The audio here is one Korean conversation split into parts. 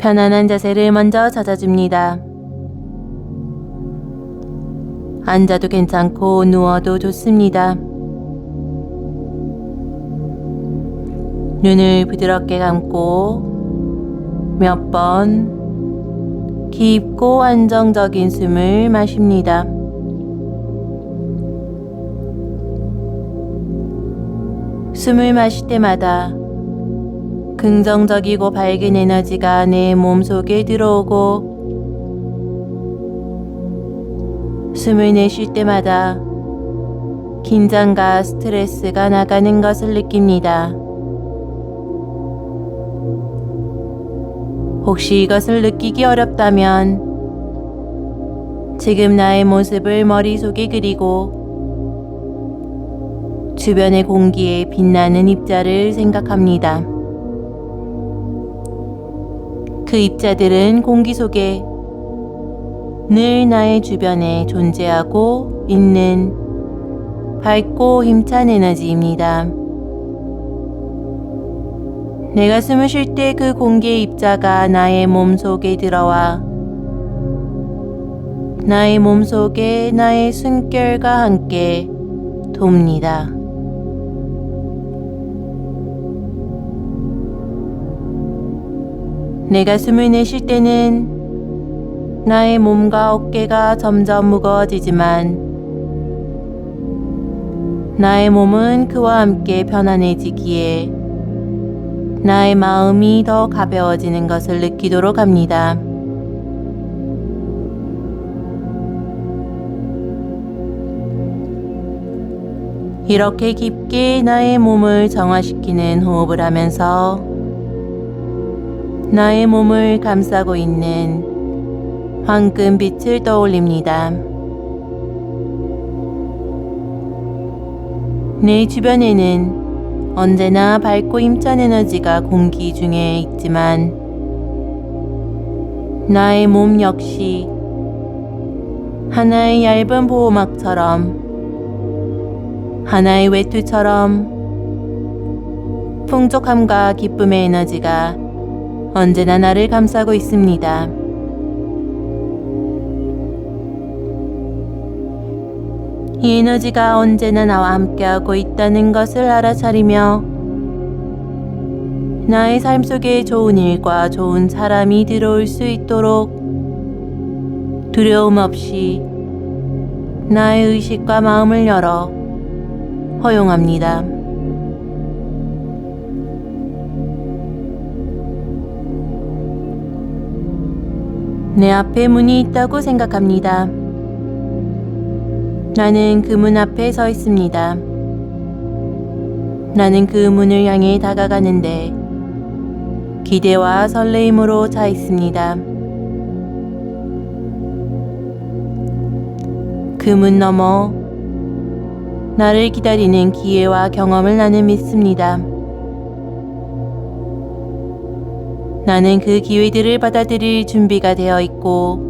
편안한 자세를 먼저 찾아줍니다. 앉아도 괜찮고 누워도 좋습니다. 눈을 부드럽게 감고 몇 번 깊고 안정적인 숨을 마십니다. 숨을 마실 때마다 긍정적이고 밝은 에너지가 내 몸속에 들어오고 숨을 내쉴 때마다 긴장과 스트레스가 나가는 것을 느낍니다. 혹시 이것을 느끼기 어렵다면 지금 나의 모습을 머릿속에 그리고 주변의 공기에 빛나는 입자를 생각합니다. 그 입자들은 공기 속에 늘 나의 주변에 존재하고 있는 밝고 힘찬 에너지입니다. 내가 숨을 쉴 때 그 공기의 입자가 나의 몸 속에 들어와 나의 몸 속에 나의 숨결과 함께 돕니다. 내가 숨을 내쉴 때는 나의 몸과 어깨가 점점 무거워지지만 나의 몸은 그와 함께 편안해지기에 나의 마음이 더 가벼워지는 것을 느끼도록 합니다. 이렇게 깊게 나의 몸을 정화시키는 호흡을 하면서 나의 몸을 감싸고 있는 황금 빛을 떠올립니다. 내 주변에는 언제나 밝고 힘찬 에너지가 공기 중에 있지만 나의 몸 역시 하나의 얇은 보호막처럼 하나의 외투처럼 풍족함과 기쁨의 에너지가 언제나 나를 감싸고 있습니다. 이 에너지가 언제나 나와 함께하고 있다는 것을 알아차리며 나의 삶 속에 좋은 일과 좋은 사람이 들어올 수 있도록 두려움 없이 나의 의식과 마음을 열어 허용합니다. 내 앞에 문이 있다고 생각합니다. 나는 그 문 앞에 서 있습니다. 나는 그 문을 향해 다가가는데 기대와 설레임으로 차 있습니다. 그 문 너머 나를 기다리는 기회와 경험을 나는 믿습니다. 나는 그 기회들을 받아들일 준비가 되어 있고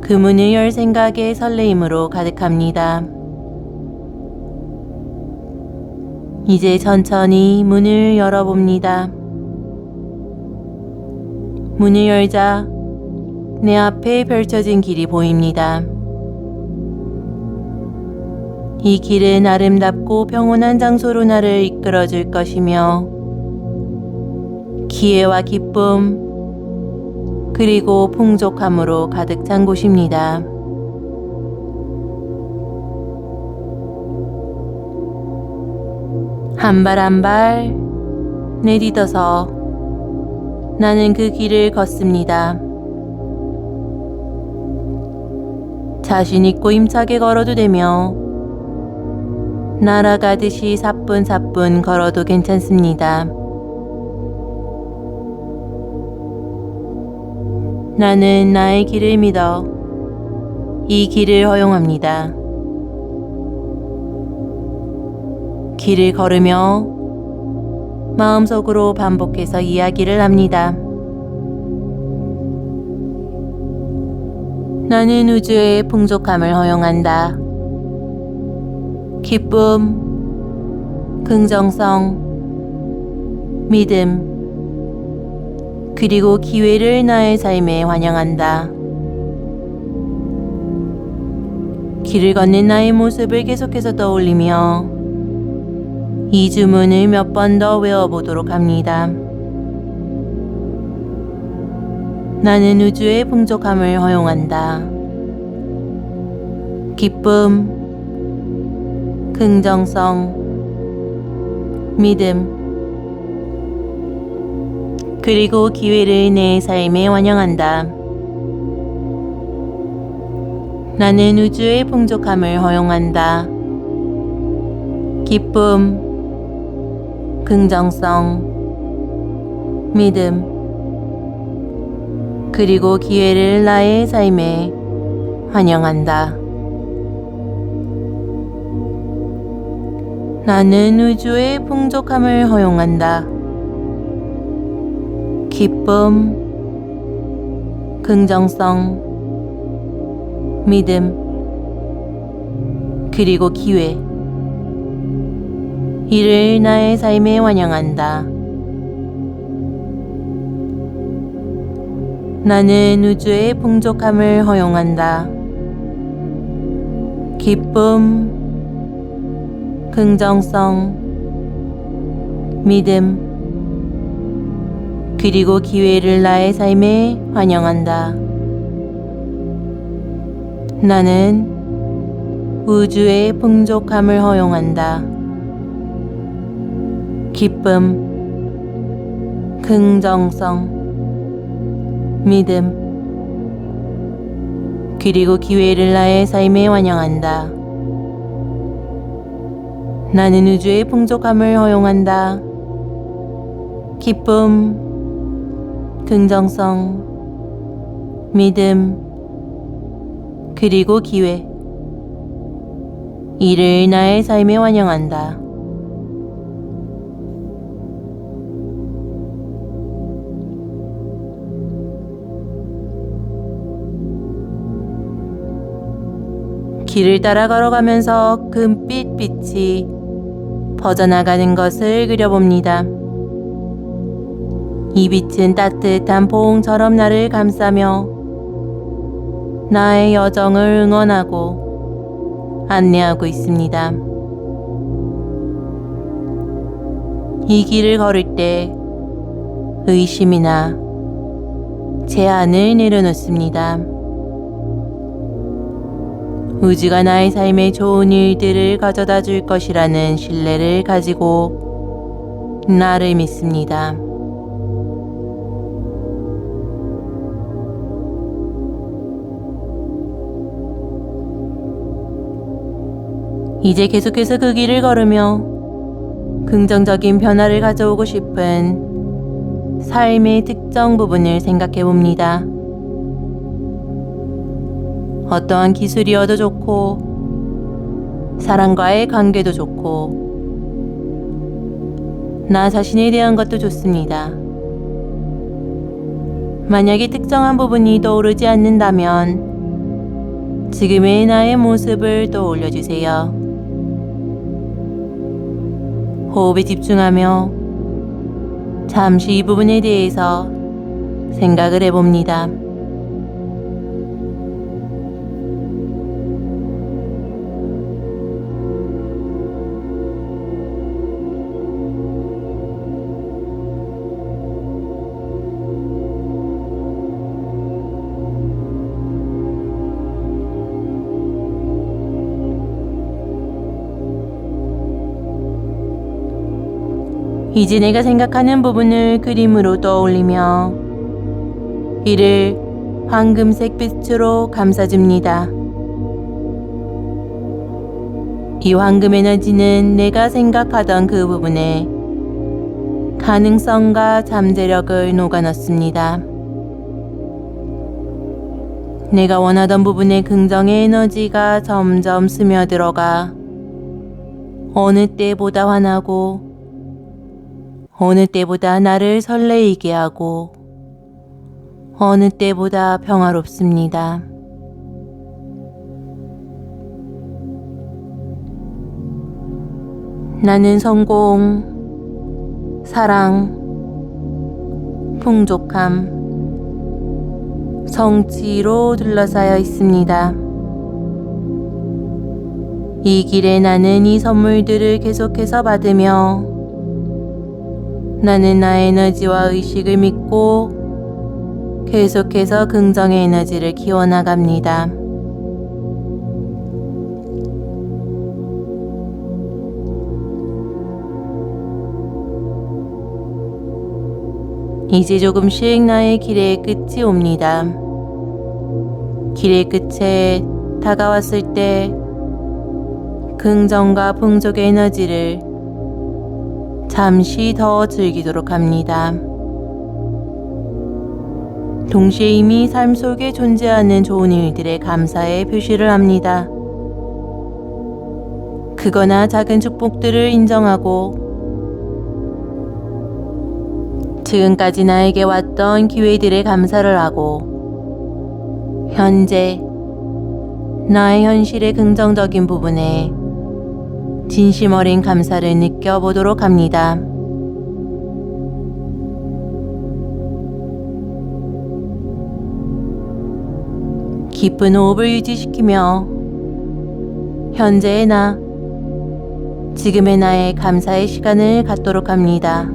그 문을 열 생각에 설레임으로 가득합니다. 이제 천천히 문을 열어봅니다. 문을 열자 내 앞에 펼쳐진 길이 보입니다. 이 길은 아름답고 평온한 장소로 나를 이끌어 줄 것이며 기회와 기쁨 그리고 풍족함으로 가득 찬 곳입니다. 한 발 한 발 내딛어서 나는 그 길을 걷습니다. 자신 있고 힘차게 걸어도 되며 날아가듯이 사뿐사뿐 걸어도 괜찮습니다. 나는 나의 길을 믿어 이 길을 허용합니다. 길을 걸으며 마음속으로 반복해서 이야기를 합니다. 나는 우주의 풍족함을 허용한다. 기쁨, 긍정성, 믿음, 그리고 기회를 나의 삶에 환영한다. 길을 걷는 나의 모습을 계속해서 떠올리며 이 주문을 몇 번 더 외워보도록 합니다. 나는 우주의 풍족함을 허용한다. 기쁨, 긍정성, 믿음, 그리고 기회를 내 삶에 환영한다. 나는 우주의 풍족함을 허용한다. 기쁨, 긍정성, 믿음, 그리고 기회를 나의 삶에 환영한다. 나는 우주의 풍족함을 허용한다. 기쁨, 긍정성, 믿음, 그리고 기회. 이를 나의 삶에 환영한다. 나는 우주의 풍족함을 허용한다. 기쁨, 긍정성, 믿음, 그리고 기회를 나의 삶에 환영한다. 나는 우주의 풍족함을 허용한다. 기쁨, 긍정성, 믿음, 그리고 기회를 나의 삶에 환영한다. 나는 우주의 풍족함을 허용한다. 기쁨, 긍정성, 믿음, 그리고 기회. 이를 나의 삶에 환영한다. 길을 따라 걸어가면서 금빛 빛이 퍼져나가는 것을 그려봅니다. 이 빛은 따뜻한 포옹처럼 나를 감싸며 나의 여정을 응원하고 안내하고 있습니다. 이 길을 걸을 때 의심이나 제한을 내려놓습니다. 우주가 나의 삶에 좋은 일들을 가져다 줄 것이라는 신뢰를 가지고 나를 믿습니다. 이제 계속해서 그 길을 걸으며 긍정적인 변화를 가져오고 싶은 삶의 특정 부분을 생각해 봅니다. 어떠한 기술이어도 좋고, 사람과의 관계도 좋고, 나 자신에 대한 것도 좋습니다. 만약에 특정한 부분이 떠오르지 않는다면, 지금의 나의 모습을 떠올려 주세요. 호흡에 집중하며 잠시 이 부분에 대해서 생각을 해봅니다. 이제 내가 생각하는 부분을 그림으로 떠올리며 이를 황금색 빛으로 감싸줍니다. 이 황금 에너지는 내가 생각하던 그 부분에 가능성과 잠재력을 녹아넣습니다. 내가 원하던 부분의 긍정의 에너지가 점점 스며들어가 어느 때보다 환하고 어느 때보다 나를 설레이게 하고 어느 때보다 평화롭습니다. 나는 성공, 사랑, 풍족함, 성취로 둘러싸여 있습니다. 이 길에 나는 이 선물들을 계속해서 받으며 나는 나의 에너지와 의식을 믿고 계속해서 긍정의 에너지를 키워나갑니다. 이제 조금씩 나의 길의 끝이 옵니다. 길의 끝에 다가왔을 때 긍정과 풍족의 에너지를 잠시 더 즐기도록 합니다. 동시에 이미 삶 속에 존재하는 좋은 일들에 감사의 표시를 합니다. 크거나 작은 축복들을 인정하고 지금까지 나에게 왔던 기회들에 감사를 하고 현재 나의 현실의 긍정적인 부분에 진심 어린 감사를 느껴보도록 합니다. 깊은 호흡을 유지시키며 현재의 나, 지금의 나의 감사의 시간을 갖도록 합니다.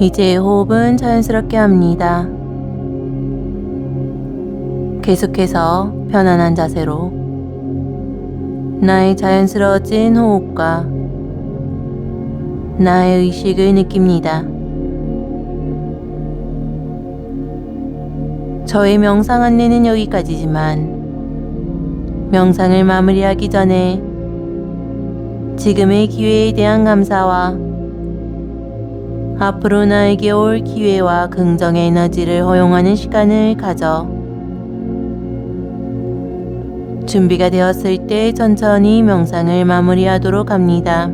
이제 호흡은 자연스럽게 합니다. 계속해서 편안한 자세로 나의 자연스러워진 호흡과 나의 의식을 느낍니다. 저의 명상 안내는 여기까지지만 명상을 마무리하기 전에 지금의 기회에 대한 감사와 앞으로 나에게 올 기회와 긍정의 에너지를 허용하는 시간을 가져 준비가 되었을 때 천천히 명상을 마무리하도록 합니다.